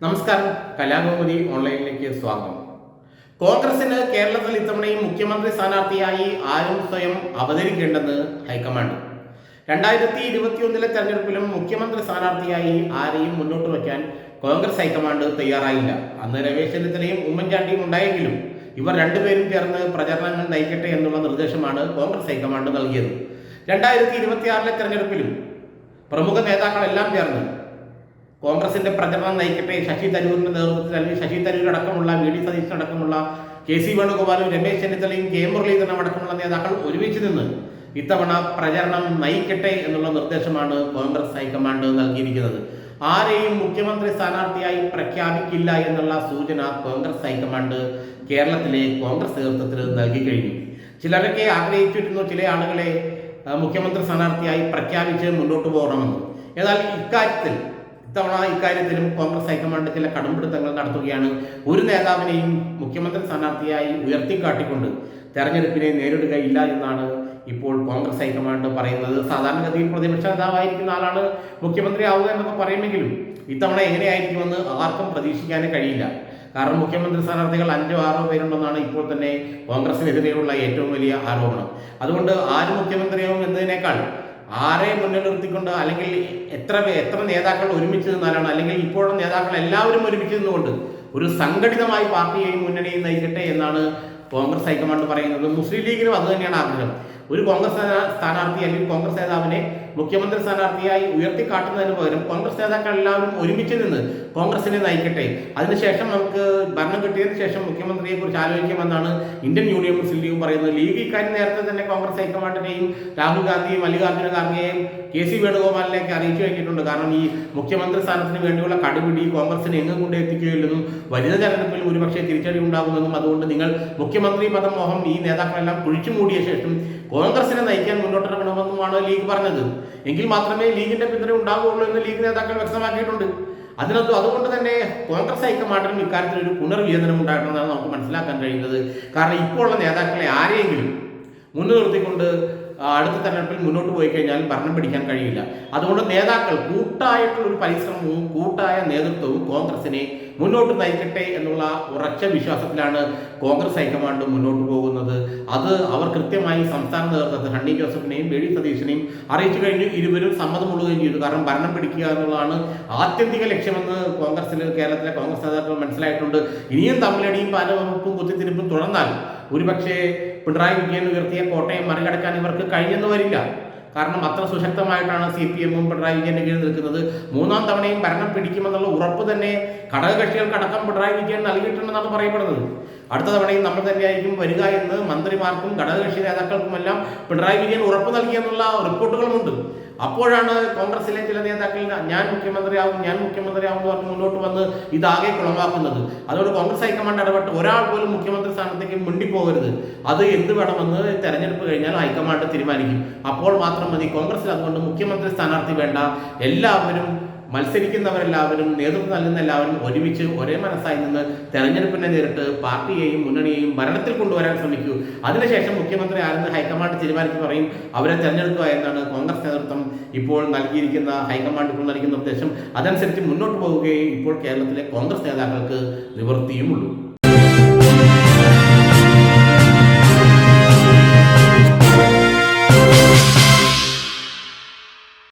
നമസ്കാരം. കലാകൗമുദി ഓൺലൈനിലേക്ക് സ്വാഗതം. കോൺഗ്രസിന് കേരളത്തിൽ ഇത്തവണയും മുഖ്യമന്ത്രി സ്ഥാനാർത്ഥിയായി ആരും സ്വയം അവതരിക്കേണ്ടെന്ന് ഹൈക്കമാൻഡ്. രണ്ടായിരത്തി ഇരുപത്തിയൊന്നിലെ തെരഞ്ഞെടുപ്പിലും മുഖ്യമന്ത്രി സ്ഥാനാർത്ഥിയായി ആരെയും മുന്നോട്ട് വയ്ക്കാൻ കോൺഗ്രസ് ഹൈക്കമാൻഡ് തയ്യാറായില്ല. അന്ന് രമേശ് ചെന്നിത്തലയും ഉമ്മൻചാണ്ടിയും ഉണ്ടായെങ്കിലും ഇവർ രണ്ടുപേരും ചേർന്ന് പ്രചരണങ്ങൾ നയിക്കട്ടെ എന്നുള്ള നിർദ്ദേശമാണ് കോൺഗ്രസ് ഹൈക്കമാൻഡ് നൽകിയത്. രണ്ടായിരത്തി ഇരുപത്തിയാറിലെ തെരഞ്ഞെടുപ്പിലും പ്രമുഖ നേതാക്കളെല്ലാം ചേർന്ന് കോൺഗ്രസിന്റെ പ്രചരണം നയിക്കട്ടെ ശശി തരൂരിന്റെ നേതൃത്വത്തിൽ അല്ലെങ്കിൽ ശശി തരൂർ അടക്കമുള്ള വി ഡി സതീശൻ അടക്കമുള്ള കെ സി വേണുഗോപാലും രമേശ് ചെന്നിത്തലയും കെ മുരളീധരനും അടക്കമുള്ള നേതാക്കൾ ഒരുമിച്ച് നിന്ന് ഇത്തവണ പ്രചരണം നയിക്കട്ടെ എന്നുള്ള നിർദ്ദേശമാണ് കോൺഗ്രസ് ഹൈക്കമാൻഡ് നൽകിയിരിക്കുന്നത്. ആരെയും മുഖ്യമന്ത്രി സ്ഥാനാർത്ഥിയായി പ്രഖ്യാപിക്കില്ല എന്നുള്ള സൂചന കോൺഗ്രസ് ഹൈക്കമാൻഡ് കേരളത്തിലെ കോൺഗ്രസ് നേതൃത്വത്തിന് നൽകി കഴിഞ്ഞു. ചിലരൊക്കെ ആഗ്രഹിച്ചിരുന്നു ചില ആളുകളെ മുഖ്യമന്ത്രി സ്ഥാനാർത്ഥിയായി പ്രഖ്യാപിച്ച് മുന്നോട്ട് പോകണമെന്ന്. എന്നാൽ ഇക്കാര്യത്തിൽ ഇത്തവണ ഇക്കാര്യത്തിലും കോൺഗ്രസ് ഹൈക്കമാൻഡ് ചില കടുംപിടുത്തങ്ങൾ നടത്തുകയാണ്. ഒരു നേതാവിനെയും മുഖ്യമന്ത്രി സ്ഥാനാർത്ഥിയായി ഉയർത്തിക്കാട്ടിക്കൊണ്ട് തെരഞ്ഞെടുപ്പിനെ നേരിടുകയില്ല എന്നാണ് ഇപ്പോൾ കോൺഗ്രസ് ഹൈക്കമാൻഡ് പറയുന്നത്. സാധാരണഗതിയിൽ പ്രതിപക്ഷ നേതാവായിരിക്കുന്ന ആളാണ് മുഖ്യമന്ത്രി ആവുക എന്നൊക്കെ പറയുമെങ്കിലും ഇത്തവണ എങ്ങനെയായിരിക്കുമെന്ന് ആർക്കും പ്രതീക്ഷിക്കാനേ കഴിയില്ല. കാരണം മുഖ്യമന്ത്രി സ്ഥാനാർത്ഥികൾ അഞ്ചോ ആറോ പേരുണ്ടെന്നാണ് ഇപ്പോൾ തന്നെ കോൺഗ്രസിനെതിരെയുള്ള ഏറ്റവും വലിയ ആരോപണം. അതുകൊണ്ട് ആര് മുഖ്യമന്ത്രിയാവും എന്നതിനേക്കാൾ ആരെ മുന്നിൽ നിർത്തിക്കൊണ്ട് അല്ലെങ്കിൽ എത്ര എത്ര നേതാക്കൾ ഒരുമിച്ച് നിന്നാലാണ് അല്ലെങ്കിൽ ഇപ്പോഴും നേതാക്കൾ എല്ലാവരും ഒരുമിച്ച് നിന്നുകൊണ്ട് ഒരു സംഘടിതമായി പാർട്ടിയെയും മുന്നണിയും നയിക്കട്ടെ എന്നാണ് കോൺഗ്രസ് ഹൈക്കമാൻഡ് പറയുന്നത്. മുസ്ലിം ലീഗിനും അത് തന്നെയാണ് ആഗ്രഹം. ഒരു കോൺഗ്രസ് സ്ഥാനാ- സ്ഥാനാർത്ഥി അല്ലെങ്കിൽ കോൺഗ്രസ് നേതാവിനെ മുഖ്യമന്ത്രി സ്ഥാനാർത്ഥിയായി ഉയർത്തിക്കാട്ടുന്നതിന് പകരം കോൺഗ്രസ് നേതാക്കൾ എല്ലാവരും ഒരുമിച്ച് നിന്ന് കോൺഗ്രസിനെ നയിക്കട്ടെ. അതിനുശേഷം നമുക്ക് ഭരണം കിട്ടിയതിന് ശേഷം മുഖ്യമന്ത്രിയെ കുറിച്ച് ആലോചിക്കുമെന്നാണ് ഇന്ത്യൻ യൂണിയൻ മുസ്ലിം ലീഗ് പറയുന്നത്. ലീഗ് ഇക്കാര്യം നേരത്തെ തന്നെ കോൺഗ്രസ് ഹൈക്കമാൻഡിനെയും രാഹുൽ ഗാന്ധിയും മല്ലികാർജുന ഖാർഗെയും കെ സി വേണുഗോപാലിനെയൊക്കെ അറിയിച്ചു കഴിഞ്ഞിട്ടുണ്ട്. കാരണം ഈ മുഖ്യമന്ത്രി സ്ഥാനത്തിന് വേണ്ടിയുള്ള കടുപിടി കോൺഗ്രസിനെ എങ്ങും കൊണ്ട് എത്തിക്കുകയില്ലെന്നും വലിയ തെരഞ്ഞെടുപ്പിൽ ഒരുപക്ഷെ തിരിച്ചടി ഉണ്ടാകുമെന്നും അതുകൊണ്ട് നിങ്ങൾ മുഖ്യമന്ത്രി പദം മോഹം ഈ നേതാക്കളെല്ലാം കുഴിച്ചു മൂടിയ ശേഷം കോൺഗ്രസിനെ നയിക്കാൻ മുന്നോട്ടിറങ്ങണമെന്നുമാണ് ലീഗ് പറഞ്ഞത്. എങ്കിൽ മാത്രമേ ലീഗിന്റെ പിന്തുണ ഉണ്ടാകുള്ളൂ എന്ന് ലീഗ് നേതാക്കൾ വ്യക്തമാക്കിയിട്ടുണ്ട്. അതിനകത്ത് അതുകൊണ്ട് തന്നെ കോൺഗ്രസ് ഹൈക്കമാൻഡിനും ഇക്കാര്യത്തിൽ ഒരു പുനർവിചേതനം ഉണ്ടായിട്ടുണ്ടെന്നാണ് നമുക്ക് മനസ്സിലാക്കാൻ കഴിയുന്നത്. കാരണം ഇപ്പോഴുള്ള നേതാക്കളെ ആരെയെങ്കിലും മുന്നിൽ നിർത്തിക്കൊണ്ട് ആ, അടുത്ത തെരഞ്ഞെടുപ്പിൽ മുന്നോട്ട് പോയി കഴിഞ്ഞാൽ ഭരണം പിടിക്കാൻ കഴിയില്ല. അതുകൊണ്ട് നേതാക്കൾ കൂട്ടായിട്ടുള്ള ഒരു പരിശ്രമവും കൂട്ടായ നേതൃത്വവും കോൺഗ്രസിനെ മുന്നോട്ട് നയിക്കട്ടെ എന്നുള്ള ഉറച്ച വിശ്വാസത്തിലാണ് കോൺഗ്രസ് ഹൈക്കമാൻഡ് മുന്നോട്ട് പോകുന്നത്. അത് അവർ കൃത്യമായി സംസ്ഥാന നേതൃത്വത്തിൽ ഹണ്ണി ജോസഫിനെയും ബി സതീഷിനെയും അറിയിച്ചു കഴിഞ്ഞു. ഇരുവരും സമ്മതമുള്ളുകയും ചെയ്തു. കാരണം ഭരണം പിടിക്കുക എന്നുള്ളതാണ് ആത്യന്തിക ലക്ഷ്യമെന്ന് കോൺഗ്രസിൽ കേരളത്തിലെ കോൺഗ്രസ് നേതാക്കൾ മനസ്സിലായിട്ടുണ്ട്. ഇനിയും തമ്മിലടിയും പല വകുപ്പും കുത്തിത്തിരിപ്പും തുടർന്നാൽ ഒരുപക്ഷെ പിണറായി വിജയൻ ഉയർത്തിയ കോട്ടയം മറികടക്കാൻ ഇവർക്ക് കഴിഞ്ഞെന്ന് വരില്ല. കാരണം അത്ര സുശക്തമായിട്ടാണ് സി പി എമ്മും പിണറായി വിജയന്റെ കീഴിൽ നിൽക്കുന്നത്. മൂന്നാം തവണയും ഭരണം പിടിക്കുമെന്നുള്ള ഉറപ്പ് തന്നെ ഘടകകക്ഷികൾക്കടക്കം പിണറായി വിജയൻ നൽകിയിട്ടുണ്ടെന്നാണ് പറയപ്പെടുന്നത്. അടുത്ത തവണയും നമ്മൾ തന്നെയായിരിക്കും വരിക എന്ന് മന്ത്രിമാർക്കും ഘടകകക്ഷി നേതാക്കൾക്കുമെല്ലാം പിണറായി വിജയൻ ഉറപ്പ് നൽകിയെന്നുള്ള റിപ്പോർട്ടുകളുമുണ്ട്. അപ്പോഴാണ് കോൺഗ്രസിലെ ചില നേതാക്കൾ ഞാൻ മുഖ്യമന്ത്രിയാവും ഞാൻ മുഖ്യമന്ത്രിയാവും എന്ന് പറഞ്ഞ് മുന്നോട്ട് വന്ന് ഇതാകെ കുളമാക്കുന്നത്. അതുകൊണ്ട് കോൺഗ്രസ് ഹൈക്കമാൻഡ് ഇടപെട്ട് ഒരാൾ പോലും മുഖ്യമന്ത്രി സ്ഥാനത്തേക്ക് മുണ്ടിപ്പോകരുത്. അത് എന്ത് വേണമെന്ന് തെരഞ്ഞെടുപ്പ് കഴിഞ്ഞാൽ ഹൈക്കമാൻഡ് തീരുമാനിക്കും. അപ്പോൾ മാത്രം മതി. കോൺഗ്രസിൽ അതുകൊണ്ട് മുഖ്യമന്ത്രി സ്ഥാനാർത്ഥി വേണ്ട. എല്ലാവരും മത്സരിക്കുന്നവരെല്ലാവരും നേതൃത്വം നൽകുന്ന എല്ലാവരും ഒരുമിച്ച് ഒരേ മനസ്സായി നിന്ന് തെരഞ്ഞെടുപ്പിനെ നേരിട്ട് പാർട്ടിയെയും മുന്നണിയെയും ഭരണത്തിൽ കൊണ്ടുവരാൻ ശ്രമിക്കൂ. അതിനുശേഷം മുഖ്യമന്ത്രി ആരെന്ന് ഹൈക്കമാൻഡ് തീരുമാനിച്ച് പറയും അവരെ തെരഞ്ഞെടുക്കുക എന്നാണ് കോൺഗ്രസ് നേതൃത്വം ഇപ്പോൾ നൽകിയിരിക്കുന്ന ഹൈക്കമാൻഡ് ഇപ്പോൾ നൽകുന്ന നിർദ്ദേശം. അതനുസരിച്ച് മുന്നോട്ട് പോവുകയും ഇപ്പോൾ കേരളത്തിലെ കോൺഗ്രസ് നേതാക്കൾക്ക് നിവൃത്തിയുമുള്ളൂ.